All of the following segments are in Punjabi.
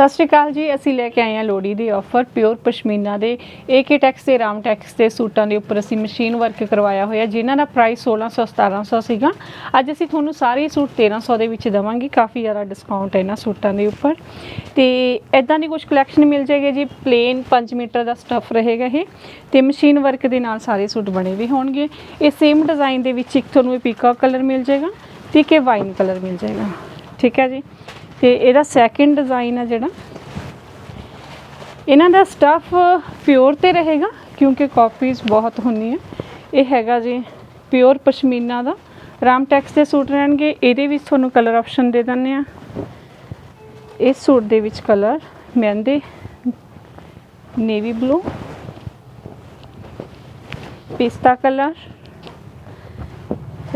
ਸਤਿ ਸ਼੍ਰੀ ਅਕਾਲ ਜੀ, ਅਸੀਂ ਲੈ ਕੇ ਆਏ ਹਾਂ ਲੋੜੀ ਦੀ ਆਫਰ ਪਿਓਰ ਪਸ਼ਮੀਨਾ ਦੇ ਏਕੇ ਟੈਕਸ ਤੇ, ਰਾਮ ਟੈਕਸ ਦੇ ਸੂਟਾਂ ਦੇ ਉੱਪਰ ਅਸੀਂ ਮਸ਼ੀਨ ਵਰਕ ਕਰਵਾਇਆ ਹੋਇਆ, ਜਿਨ੍ਹਾਂ ਦਾ ਪ੍ਰਾਈਸ 1600 1700 ਸੀਗਾ। ਅੱਜ ਅਸੀਂ ਤੁਹਾਨੂੰ ਸਾਰੇ ਸੂਟ 1300 ਦੇ ਵਿੱਚ ਦੇਵਾਂਗੇ, ਕਾਫੀ ਜ਼ਿਆਦਾ ਡਿਸਕਾਊਂਟ ਹੈ ਇਹਨਾਂ ਸੂਟਾਂ ਦੇ ਉੱਪਰ। ਤੇ ਐਦਾਂ ਦੀ ਕੁਝ ਕਲੈਕਸ਼ਨ ਮਿਲ ਜਾਏਗੀ ਜੀ ਪਲੇਨ 5 ਮੀਟਰ ਦਾ ਸਟਫ ਰਹੇਗਾ ਇਹ, ਤੇ ਮਸ਼ੀਨ ਵਰਕ ਦੇ ਨਾਲ ਸਾਰੇ ਸੂਟ ਬਣੇ ਵੀ ਹੋਣਗੇ। ਇਹ ਸੇਮ ਡਿਜ਼ਾਈਨ ਦੇ ਵਿੱਚ ਇੱਕ ਤੁਹਾਨੂੰ ਇਹ ਪੀਕਾ ਕਲਰ ਮਿਲ ਜਾਏਗਾ, ਤੇ ਇੱਕ ਇਹ ਵਾਈਨ ਕਲਰ ਮਿਲ ਜਾਏਗਾ। ਠੀਕ ਹੈ ਜੀ? ਤੇ ਇਹਦਾ ਸੈਕਿੰਡ ਡਿਜ਼ਾਈਨ ਹੈ ਜਿਹੜਾ। ਇਹਨਾਂ ਦਾ ਸਟਫ ਪਿਓਰ ਤੇ ਰਹੇਗਾ, ਕਿਉਂਕਿ ਕਾਪੀਜ਼ ਬਹੁਤ ਹੁੰਦੀਆਂ। ਇਹ ਹੈਗਾ ਜੀ ਪਿਓਰ ਪਸ਼ਮੀਨਾ ਦਾ। ਰਾਮ ਟੈਕਸ ਦੇ ਸੂਟ ਰਹਿਣਗੇ, ਇਹਦੇ ਵਿੱਚ ਤੁਹਾਨੂੰ ਕਲਰ ਆਪਸ਼ਨ ਦੇ ਦਿੰਦੇ ਆ ਇਸ ਸੂਟ ਦੇ ਵਿੱਚ ਕਲਰ ਮਹਿੰਦੇ ਨੇਵੀ ਬਲੂ ਪਿਸਤਾ ਕਲਰ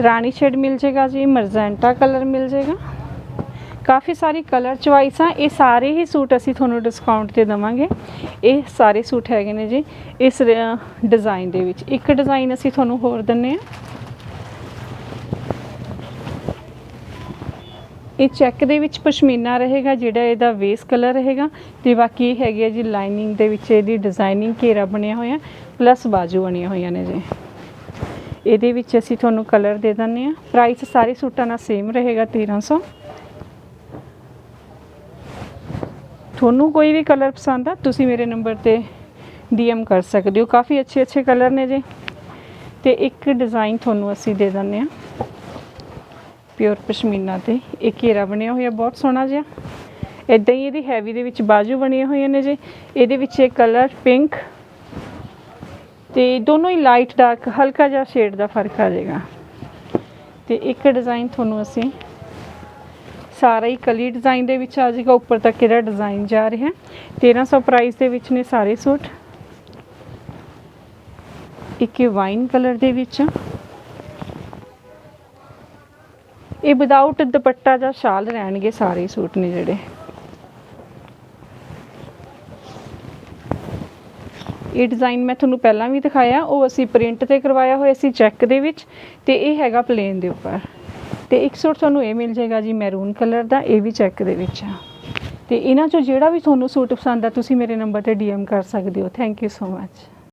ਰਾਣੀ ਸ਼ੇਡ ਮਿਲ ਜਾਏਗਾ ਜੀ ਮਰਜ਼ੈਂਟਾ ਕਲਰ ਮਿਲ ਜਾਏਗਾ। ਕਾਫੀ ਸਾਰੀ ਕਲਰ ਚੁਆਇਸ ਆ, ਇਹ ਸਾਰੇ ਹੀ ਸੂਟ ਅਸੀਂ ਤੁਹਾਨੂੰ ਡਿਸਕਾਊਂਟ ਤੇ ਦਵਾਂਗੇ। ਇਹ ਸਾਰੇ ਸੂਟ ਹੈਗੇ ਨੇ ਜੀ, ਇਸ ਡਿਜ਼ਾਈਨ ਦੇ ਵਿੱਚ। ਇੱਕ ਡਿਜ਼ਾਈਨ ਅਸੀਂ ਤੁਹਾਨੂੰ ਹੋਰ ਦਿੰਨੇ ਆ। ਇਹ ਚੈੱਕ ਦੇ ਵਿੱਚ ਪਸ਼ਮੀਨਾ ਰਹੇਗਾ, ਜਿਹੜਾ ਇਹਦਾ ਵੇਸ ਕਲਰ ਰਹੇਗਾ ਤੇ ਬਾਕੀ ਇਹ ਹੈਗੀ ਹੈ ਜੀ ਲਾਈਨਿੰਗ ਦੇ ਵਿੱਚ ਇਹਦੀ ਡਿਜ਼ਾਈਨਿੰਗ ਘੇਰਾ ਬਣਿਆ ਹੋਇਆ ਪਲੱਸ ਬਾਜੂ ਬਣੀਆਂ ਹੋਈਆਂ ਨੇ ਜੀ। ਇਹਦੇ ਵਿੱਚ ਅਸੀਂ ਤੁਹਾਨੂੰ ਕਲਰ ਦੇ ਦਿੰਨੇ ਆ। ਪ੍ਰਾਈਸ ਸਾਰੇ ਸੂਟਾਂ ਦਾ ਸੇਮ ਰਹੇਗਾ 1300 ਤੁਹਾਨੂੰ ਕੋਈ ਵੀ ਕਲਰ ਪਸੰਦ ਆ, ਤੁਸੀਂ ਮੇਰੇ ਨੰਬਰ ਤੇ ਡੀਐਮ ਕਰ ਸਕਦੇ ਹੋ। ਕਾਫੀ ਅੱਛੇ ਅੱਛੇ ਕਲਰ ਨੇ ਜੀ। ਤੇ ਇੱਕ ਡਿਜ਼ਾਈਨ ਤੁਹਾਨੂੰ ਅਸੀਂ ਦੇ ਦਿੰਨੇ ਆ ਪਿਓਰ ਪਸ਼ਮੀਨਾ ਤੇ। ਇਹ ਘੇਰਾ ਬਣਿਆ ਹੋਇਆ, ਬਹੁਤ ਸੋਹਣਾ ਜਿਹਾ। ਇਦਾਂ ਹੀ ਇਹਦੀ ਹੈਵੀ ਦੇ ਵਿੱਚ ਬਾਜੂ ਬਣੀਆਂ ਹੋਈਆਂ ਨੇ ਜੀ। ਇਹਦੇ ਵਿੱਚ ਇਹ ਕਲਰ ਪਿੰਕ ਤੇ ਦੋਨੋਂ ਹੀ ਲਾਈਟ ਡਾਰਕ ਹਲਕਾ ਜਿਹਾ ਸ਼ੇਡ ਦਾ ਫ਼ਰਕ ਆ ਜਾਏਗਾ ਤੇ ਇੱਕ ਡਿਜ਼ਾਈਨ ਤੁਹਾਨੂੰ ਅਸੀਂ ਸਾਰਾ ਹੀ ਕਲੀ ਡਿਜ਼ਾਈਨ ਦੇ ਵਿੱਚ ਆ ਜਾਏਗਾ। ਉੱਪਰ ਤੱਕ ਇਹਦਾ ਡਿਜ਼ਾਈਨ ਜਾ ਰਿਹਾ। 1300 ਪ੍ਰਾਈਸ ਦੇ ਵਿੱਚ ਨੇ ਸਾਰੇ ਸੂਟ। ਇੱਕ ਵਾਈਨ ਕਲਰ ਦੇ ਵਿੱਚ। ਇਹ ਵਿਦਆਊਟ ਦੁਪੱਟਾ ਜਾਂ ਸ਼ਾਲ ਰਹਿਣਗੇ ਸਾਰੇ ਸੂਟ ਨੇ ਜਿਹੜੇ। ਇਹ ਡਿਜ਼ਾਈਨ ਮੈਂ ਤੁਹਾਨੂੰ ਪਹਿਲਾਂ ਵੀ ਦਿਖਾਇਆ। ਉਹ ਅਸੀਂ ਪ੍ਰਿੰਟ ਤੇ ਕਰਵਾਇਆ ਹੋਇਆ ਸੀ ਚੈੱਕ ਦੇ ਵਿੱਚ। ਤੇ ਇਹ ਹੈਗਾ ਪਲੇਨ ਦੇ ਉੱਪਰ। ਤੇ ਇੱਕ ਸੂਟ ਤੁਹਾਨੂੰ ਇਹ ਮਿਲ ਜਾਏਗਾ ਜੀ ਮੈਰੂਨ ਕਲਰ ਦਾ, ਇਹ ਵੀ ਚੈੱਕ ਦੇ ਵਿੱਚ ਆ। ਤੇ ਇਹਨਾਂ ਚੋਂ ਜਿਹੜਾ ਵੀ ਤੁਹਾਨੂੰ ਸੂਟ ਪਸੰਦ ਆ, ਤੁਸੀਂ ਮੇਰੇ ਨੰਬਰ ਤੇ ਡੀਐਮ ਕਰ ਸਕਦੇ ਹੋ। Thank you so much